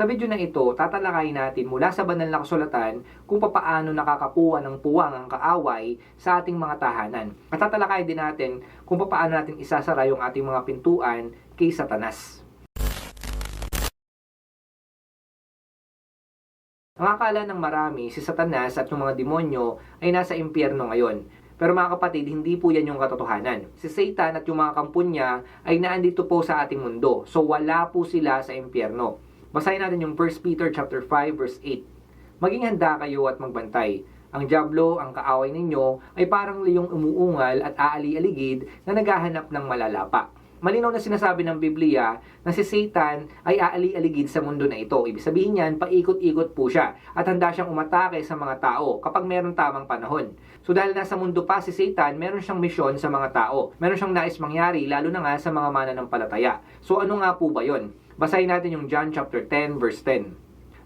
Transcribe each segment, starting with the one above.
Sa video na ito, tatalakayin natin mula sa banal na kasulatan kung papaano nakakakuha ng puwang ang kaaway sa ating mga tahanan. At tatalakayin din natin kung papaano natin isasara yung ating mga pintuan kay Satanas. Ang akala ng marami, si Satanas at yung mga demonyo ay nasa impyerno ngayon. Pero mga kapatid, hindi po yan yung katotohanan. Si Satan at yung mga kampon niya ay naandito po sa ating mundo. So wala po sila sa impyerno. Basahin natin yung 1 Peter chapter 5 verse 8. Maging handa kayo at magbantay. Ang Diablo, ang kaaway ninyo, ay parang liyong umuungal at aali-aligid na naghahanap ng malalapa. Malinaw na sinasabi ng Biblia na si Satan ay aali-aligid sa mundo na ito. Ibig sabihin niyan, paikot-ikot po siya at handa siyang umatake sa mga tao kapag meron tamang panahon. So dahil nasa mundo pa si Satan, meron siyang misyon sa mga tao. Meron siyang nais mangyari, lalo na nga sa mga mananampalataya. So ano nga po ba yon? Basahin natin yung John chapter 10 verse 10.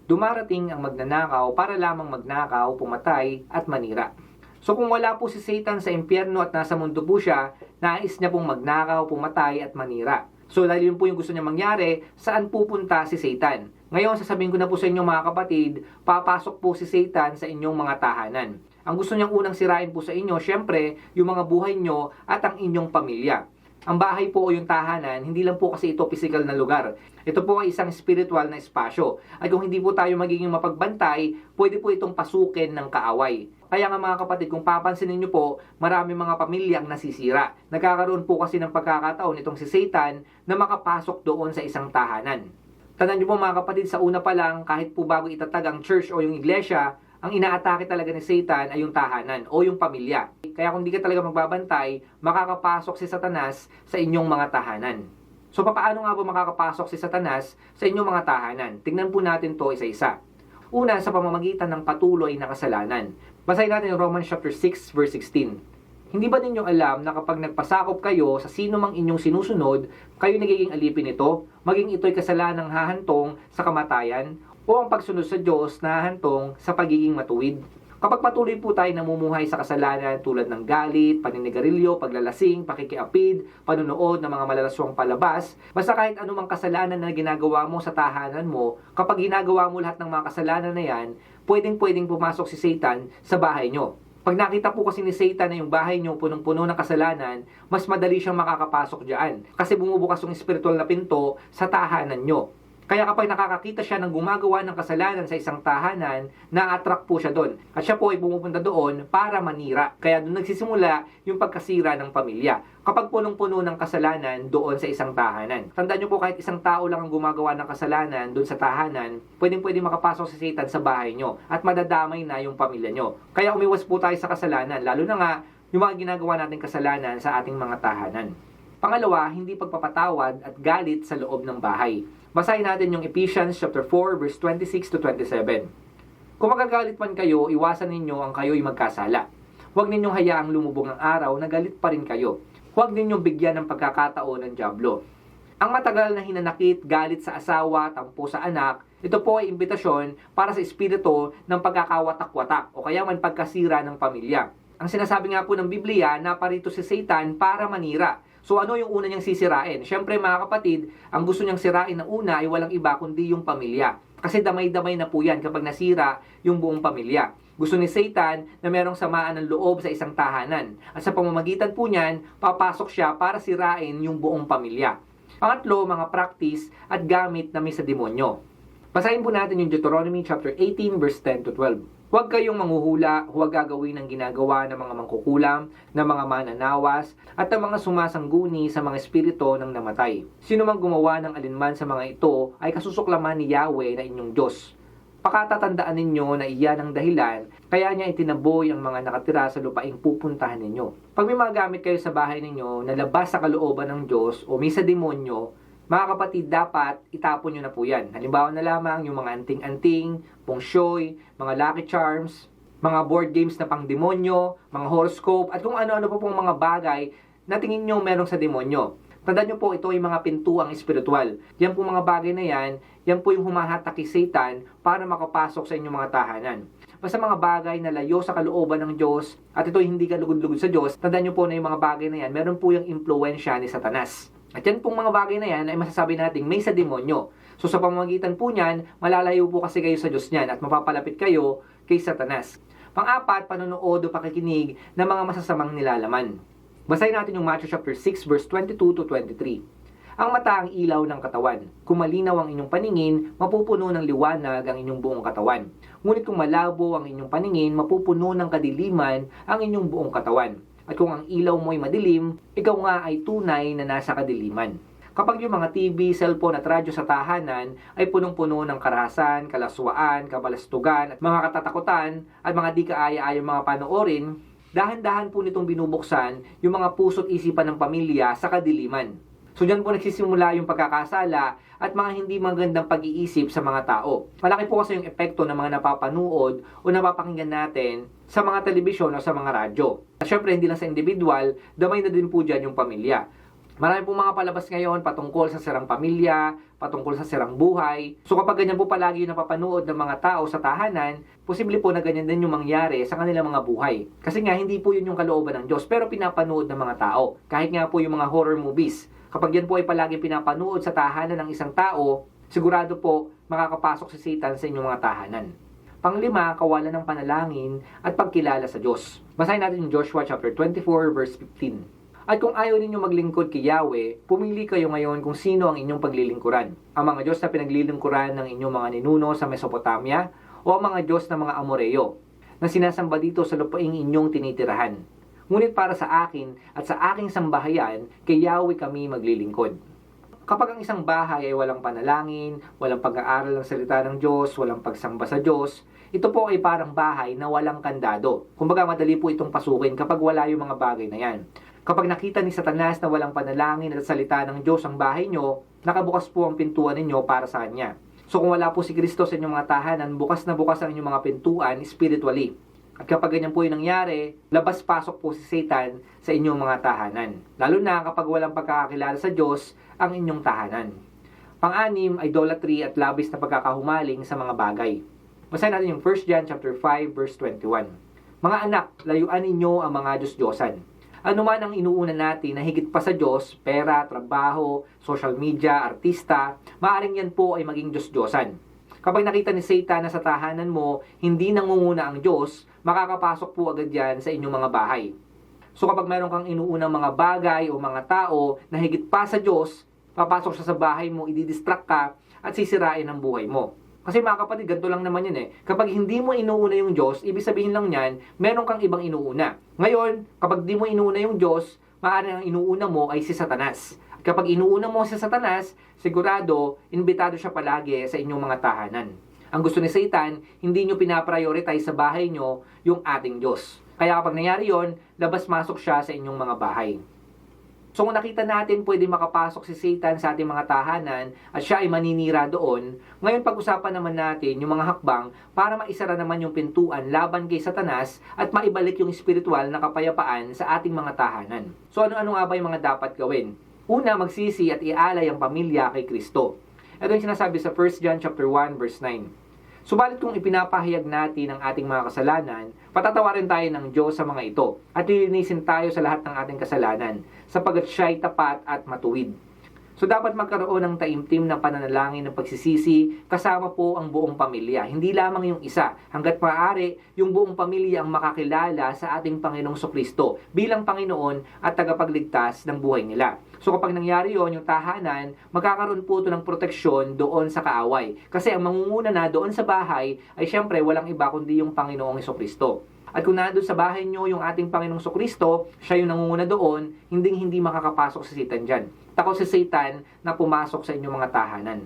Dumarating ang magnanakaw para lamang magnakaw, pumatay at manira. So kung wala po si Satan sa impyerno at nasa mundo po siya, nais niya pong magnakaw, pumatay at manira. So dahil yun po yung gusto niya mangyari, saan pupunta si Satan? Ngayon, sasabihin ko na po sa inyo mga kapatid, papasok po si Satan sa inyong mga tahanan. Ang gusto niyang unang sirain po sa inyo, syempre, yung mga buhay nyo at ang inyong pamilya. Ang bahay po o yung tahanan, hindi lang po kasi ito physical na lugar. Ito po ay isang spiritual na espasyo. At kung hindi po tayo magiging mapagbantay, pwede po itong pasukin ng kaaway. Kaya nga mga kapatid, kung papansinin nyo po, marami mga pamilyang nasisira. Nagkakaroon po kasi ng pagkakataon itong si Satan na makapasok doon sa isang tahanan. Tandaan nyo po mga kapatid, sa una pa lang, kahit po bago itatag ang church o yung iglesia, ang inaatake talaga ni Satan ay yung tahanan o yung pamilya. Kaya kung di ka talaga magbabantay, makakapasok si Satanas sa inyong mga tahanan. So papaano nga ba makakapasok si Satanas sa inyong mga tahanan? Tingnan po natin to isa-isa. Una, sa pamamagitan ng patuloy na kasalanan. Basahin natin Romans chapter 6 verse 16. Hindi ba ninyo alam na kapag nagpasakop kayo sa sino mang inyong sinusunod, kayo nagiging alipin nito, maging ito'y kasalanang hahantong sa kamatayan, o ang pagsunod sa Diyos na hahantong sa pagiging matuwid. Kapag patuloy po tayo namumuhay sa kasalanan tulad ng galit, paninigarilyo, paglalasing, pakikiapid, panunood ng mga malalaswang palabas, basta kahit anumang kasalanan na ginagawa mo sa tahanan mo, kapag ginagawa mo lahat ng mga kasalanan na yan, pwedeng-pwedeng pumasok si Satan sa bahay nyo. Pag nakita po kasi ni Satan na yung bahay nyo punong-puno ng kasalanan, mas madali siyang makakapasok dyan. Kasi bumubukas yung spiritual na pinto sa tahanan nyo. Kaya kapag nakakakita siya ng gumagawa ng kasalanan sa isang tahanan, na-attract po siya doon. At siya po ay pumupunta doon para manira. Kaya doon nagsisimula yung pagkasira ng pamilya. Kapag punong-puno ng kasalanan doon sa isang tahanan. Tandaan nyo po kahit isang tao lang ang gumagawa ng kasalanan doon sa tahanan, pwedeng-pwedeng makapasok si Satan sa bahay nyo at madadamay na yung pamilya nyo. Kaya umiwas po tayo sa kasalanan, lalo na nga yung mga ginagawa nating kasalanan sa ating mga tahanan. Pangalawa, hindi pagpapatawad at galit sa loob ng bahay. Basahin natin yung Ephesians chapter 4 verse 26 to 27. Kung magagalit man kayo, iwasan ninyo ang kayo'y magkasala. Huwag ninyong hayaang lumubog ang araw na galit pa rin kayo. Huwag ninyong bigyan ng pagkakataon ng Diablo. Ang matagal na hinanakit, galit sa asawa, tampo sa anak, ito po ay imbitasyon para sa espiritu ng pagkakawatak-watak o kaya man pagkasira ng pamilya. Ang sinasabi nga po ng Biblia na parito si Satan para manira. So ano yung una niyang sisirain? Siyempre mga kapatid, ang gusto niyang sirain na una ay walang iba kundi yung pamilya. Kasi damay-damay na po yan kapag nasira yung buong pamilya. Gusto ni Satan na merong samaan ng loob sa isang tahanan. At sa pamamagitan po niyan, papasok siya para sirain yung buong pamilya. Pangatlo, mga practice at gamit na may sa demonyo. Basahin po natin yung Deuteronomy chapter 18 verse 10 to 12. Huwag kayong manghuhula, huwag gagawin ng ginagawa ng mga mangkukulam, ng mga mananawas, at ng mga sumasangguni sa mga espiritu ng namatay. Sino mang gumawa ng alinman sa mga ito ay kasusuklaman ni Yahweh na inyong Diyos. Pakatatandaan ninyo na iyan ang dahilan, kaya niya itinaboy ang mga nakatira sa lupaing pupuntahan ninyo. Pag may mga gamit kayo sa bahay ninyo na labas sa kalooban ng Diyos o may sa demonyo, mga kapatid, dapat itapon nyo na po yan. Halimbawa na lamang yung mga anting-anting, pongshoy, mga lucky charms, mga board games na pang demonyo, mga horoscope, at kung ano-ano pa pong mga bagay na tingin nyo merong sa demonyo. Tandaan nyo po, ito ay mga pintuang espiritual. Yan po mga bagay na yan, yan po yung humahatak kay Satan para makapasok sa inyong mga tahanan. Basta mga bagay na layo sa kalooban ng Diyos at ito hindi ka lugod-lugod sa Diyos, tandaan nyo po na yung mga bagay na yan, meron po yung impluensya ni Satanas. At yan pong mga bagay na yan ay masasabi natin may sa demonyo. So sa pamamagitan po niyan, malalayo po kasi kayo sa Diyos niyan at mapapalapit kayo kay Satanas. Pang-apat, panonood o pakikinig ng mga masasamang nilalaman. Basahin natin yung Matthew chapter 6 verse 22 to 23. Ang mata ang ilaw ng katawan. Kung malinaw ang inyong paningin, mapupuno ng liwanag ang inyong buong katawan. Ngunit kung malabo ang inyong paningin, mapupuno ng kadiliman ang inyong buong katawan. At kung ang ilaw mo ay madilim, ikaw nga ay tunay na nasa kadiliman. Kapag yung mga TV, cellphone at radyo sa tahanan ay punong-puno ng karahasan, kalaswaan, kabalastugan at mga katatakutan at mga di kaaya-ayang mga panoorin, dahan-dahan po nitong binubuksan yung mga puso't isipan ng pamilya sa kadiliman. So dyan po nagsisimula yung pagkakasala at mga hindi magandang pag-iisip sa mga tao. Malaki po kasi yung epekto ng mga napapanood o napapakinggan natin sa mga telebisyon o sa mga radyo. At syempre hindi lang sa individual, damay na din po dyan yung pamilya. Marami po mga palabas ngayon patungkol sa sirang pamilya, patungkol sa sirang buhay. So kapag ganyan po palagi yung napapanood ng mga tao sa tahanan, posible po na ganyan din yung mangyari sa kanilang mga buhay. Kasi nga hindi po yun yung kalooban ng Diyos, pero pinapanood ng mga tao. Kahit nga po yung mga horror movies, kapag yan po ay palagi pinapanood sa tahanan ng isang tao, sigurado po makakapasok si Satan sa inyong mga tahanan. Panglima, kawalan ng panalangin at pagkilala sa Diyos. Basahin natin yung Joshua chapter 24 verse 15. At kung ayaw ninyo maglingkod kay Yahweh, pumili kayo ngayon kung sino ang inyong paglilingkuran. Ang mga Diyos na pinaglilingkuran ng inyong mga ninuno sa Mesopotamia o ang mga Diyos ng mga Amoreo na sinasamba dito sa lupaing inyong tinitirahan. Ngunit para sa akin at sa aking sambahayan, kay Yahweh kami maglilingkod. Kapag ang isang bahay ay walang panalangin, walang pag-aaral ng salita ng Diyos, walang pagsamba sa Diyos, ito po ay parang bahay na walang kandado. Kumbaga madali po itong pasukin kapag wala yung mga bagay na yan. Kapag nakita ni Satanas na walang panalangin at salita ng Diyos ang bahay nyo, nakabukas po ang pintuan ninyo para sa Kanya. So kung wala po si Kristo sa inyong mga tahanan, bukas na bukas ang inyong mga pintuan spiritually. At kapag ganyan po yung nangyari, labas-pasok po si Satan sa inyong mga tahanan. Lalo na kapag walang pagkakakilala sa Diyos ang inyong tahanan. Pang-anim, idolatry at labis na pagkakahumaling sa mga bagay. Basahin natin yung 1 John chapter 5 verse 21. Mga anak, layuan ninyo ang mga Diyos-Diyosan. Ano man ang inuuna natin na higit pa sa Diyos, pera, trabaho, social media, artista, maaring yan po ay maging Diyos-Diyosan. Kapag nakita ni Satan na sa tahanan mo, hindi nangunguna ang Diyos, makakapasok po agad yan sa inyong mga bahay. So kapag meron kang inuunang mga bagay o mga tao na higit pa sa Diyos, papasok siya sa bahay mo, ididistract ka at sisirain ang buhay mo. Kasi mga kapatid, ganito lang naman yun eh. Kapag hindi mo inuuna yung Diyos, ibig sabihin lang yan, meron kang ibang inuuna. Ngayon, kapag di mo inuuna yung Diyos, maaaring ang inuuna mo ay si Satanas. Kapag inuuna mo si Satanas, sigurado, imbitado siya palagi sa inyong mga tahanan. Ang gusto ni Satan, hindi nyo pinaprioritize sa bahay nyo yung ating Diyos. Kaya kapag nangyari yon, labas-masok siya sa inyong mga bahay. So kung nakita natin pwede makapasok si Satan sa ating mga tahanan at siya ay maninira doon, ngayon pag-usapan naman natin yung mga hakbang para maisara naman yung pintuan laban kay Satanas at maibalik yung spiritual na kapayapaan sa ating mga tahanan. So ano-ano nga ba yung mga dapat gawin? Una, magsisi at ialay ang pamilya kay Kristo. Ito yung sinasabi sa 1 John chapter 1 verse 9. Subalit kung ipinapahayag natin ang ating mga kasalanan, patatawarin tayo ng Diyos sa mga ito at lilinisin tayo sa lahat ng ating kasalanan sapagat siya ay tapat at matuwid. So dapat magkaroon ng taimtim na pananalangin ng pagsisisi kasama po ang buong pamilya. Hindi lamang yung isa. Hanggat maaari, yung buong pamilya ang makakilala sa ating Panginoong Sokristo bilang Panginoon at tagapagligtas ng buhay nila. So kapag nangyari yon yung tahanan, magkakaroon po ito ng proteksyon doon sa kaaway. Kasi ang mangunguna na doon sa bahay ay syempre walang iba kundi yung Panginoong Kristo. At kung nandun sa bahay nyo yung ating Panginoong Kristo, siya yung nangunguna doon, hindi hindi makakapasok si Satan dyan. Takot si Satan na pumasok sa inyong mga tahanan.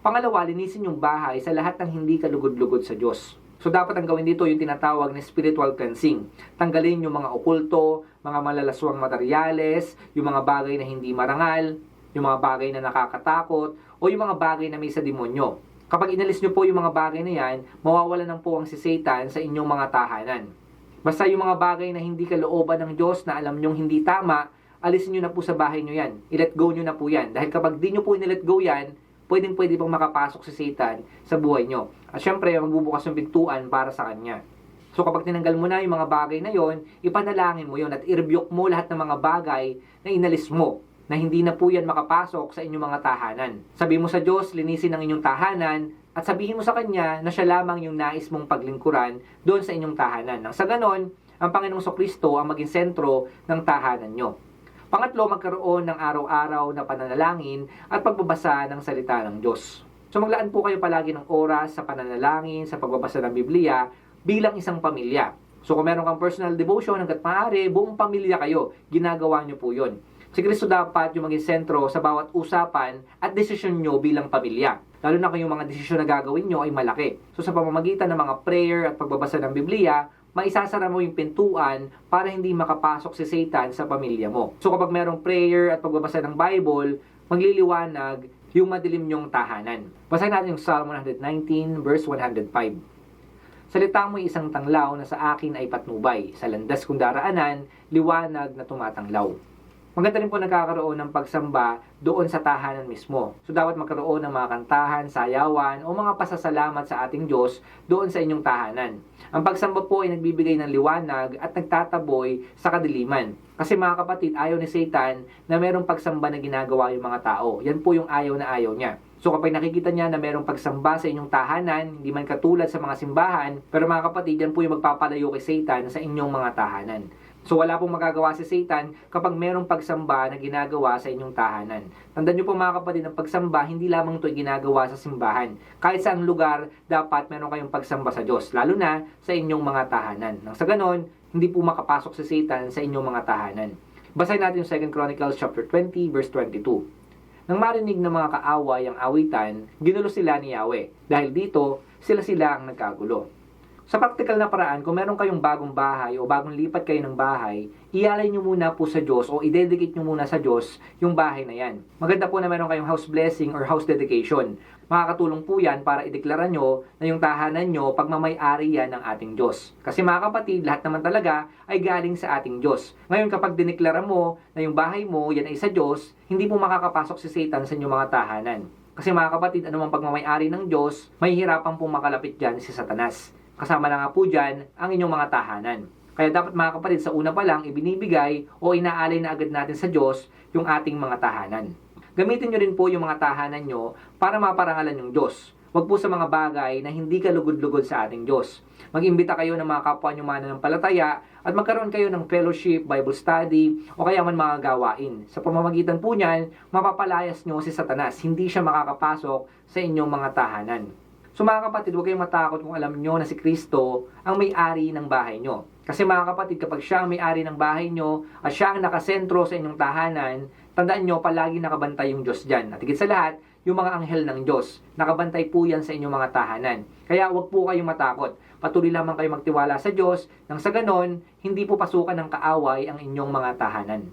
Pangalawa, linisin yung bahay sa lahat ng hindi kalugod-lugod sa Diyos. So dapat ang gawin dito yung tinatawag na spiritual cleansing. Tanggalin yung mga okulto, mga malalaswang materyales, yung mga bagay na hindi marangal, yung mga bagay na nakakatakot, o yung mga bagay na may sa demonyo. Kapag inalis nyo po yung mga bagay na yan, mawawala ng po ang si Satan sa inyong mga tahanan. Basta yung mga bagay na hindi kalooban ng Diyos na alam nyong hindi tama, alisin nyo na po sa bahay nyo yan. I-let go nyo na po yan. Dahil kapag di nyo po in-let go yan, pwedeng pwede pang makapasok si Satan sa buhay nyo. At syempre, magbubukas yung pintuan para sa kanya. So kapag tinanggal mo na yung mga bagay na yon, ipanalangin mo yon at i-rebuke mo lahat ng mga bagay na inalis mo. na hindi na po yan makapasok sa inyong mga tahanan. Sabi mo sa Diyos, linisin ang inyong tahanan at sabihin mo sa Kanya na siya lamang yung nais mong paglingkuran doon sa inyong tahanan. Nang sa ganon, ang Panginoong Kristo ang maging sentro ng tahanan nyo. Pangatlo, magkaroon ng araw-araw na pananalangin at pagbabasa ng salita ng Diyos. So maglaan po kayo palagi ng oras sa pananalangin, sa pagbabasa ng Biblia bilang isang pamilya. So kung meron kang personal devotion hanggat maaari, buong pamilya kayo, ginagawa nyo po yun. Si Kristo dapat yung maging sentro sa bawat usapan at desisyon nyo bilang pamilya. Lalo na kung yung mga desisyon na gagawin nyo ay malaki. So sa pamamagitan ng mga prayer at pagbabasa ng Biblia, maisasara mo yung pintuan para hindi makapasok si Satan sa pamilya mo. So kapag merong prayer at pagbabasa ng Bible, magliliwanag yung madilim nyong tahanan. Basahin natin yung Psalm 119 verse 105. Salita mo isang tanglaw na sa akin ay patnubay. Sa landas kong daraanan, liwanag na tumatanglaw. Maganda rin po nagkakaroon ng pagsamba doon sa tahanan mismo. So dapat magkaroon ng mga kantahan, sayawan o mga pasasalamat sa ating Diyos doon sa inyong tahanan. Ang pagsamba po ay nagbibigay ng liwanag at nagtataboy sa kadiliman. Kasi mga kapatid, ayaw ni Satan na merong pagsamba na ginagawa yung mga tao. Yan po yung ayaw na ayaw niya. So kapag nakikita niya na merong pagsamba sa inyong tahanan, hindi man katulad sa mga simbahan, pero mga kapatid, yan po yung magpapalayo kay Satan sa inyong mga tahanan. So wala pong magagawa si Satan kapag merong pagsamba na ginagawa sa inyong tahanan. Tandaan niyo po mga kapatid, ang pagsamba hindi lamang ito ginagawa sa simbahan. Kahit saang lugar, dapat meron kayong pagsamba sa Diyos, lalo na sa inyong mga tahanan. Nang sa ganon, hindi po makapasok si Satan sa inyong mga tahanan. Basahin natin yung 2 Chronicles chapter 20 verse 22. Nang marinig ng mga kaaway ang awitan, ginulo sila ni Yahweh. Dahil dito, sila-sila ang nagkagulo. Sa praktikal na paraan, kung meron kayong bagong bahay o bagong lipat kayo ng bahay, ialay nyo muna po sa Diyos o i-dedicate nyo muna sa Diyos yung bahay na yan. Maganda po na meron kayong house blessing or house dedication. Makakatulong po yan para ideklara nyo na yung tahanan nyo pagmamayari yan ng ating Diyos. Kasi mga kapatid, lahat naman talaga ay galing sa ating Diyos. Ngayon kapag dineklara mo na yung bahay mo yan ay sa Diyos, hindi po makakapasok si Satan sa inyong mga tahanan. Kasi mga kapatid, anumang pagmamayari ng Diyos, may hirapan pong makalapit dyan si Satanas. Kasama na nga po dyan ang inyong mga tahanan. Kaya dapat mga kapatid, sa una pa lang, ibinibigay o inaalay na agad natin sa Diyos yung ating mga tahanan. Gamitin nyo rin po yung mga tahanan nyo para maparangalan yung Diyos. Huwag po sa mga bagay na hindi kalugod-lugod sa ating Diyos. Mag-imbita kayo ng mga kapwa nyo mananampalataya at magkaroon kayo ng fellowship, Bible study, o kaya man mga gawain. Sa pamamagitan po niyan, mapapalayas nyo si Satanas. Hindi siya makakapasok sa inyong mga tahanan. So mga kapatid, huwag kayong matakot kung alam nyo na si Kristo ang may-ari ng bahay nyo. Kasi mga kapatid, kapag siya ang may-ari ng bahay nyo at siya ang nakasentro sa inyong tahanan, tandaan nyo, palagi nakabantay yung Diyos dyan. At higit sa lahat, yung mga anghel ng Diyos. Nakabantay po yan sa inyong mga tahanan. Kaya huwag po kayong matakot. Patuloy lamang kayo magtiwala sa Diyos nang sa ganon, hindi po pasukan ng kaaway ang inyong mga tahanan.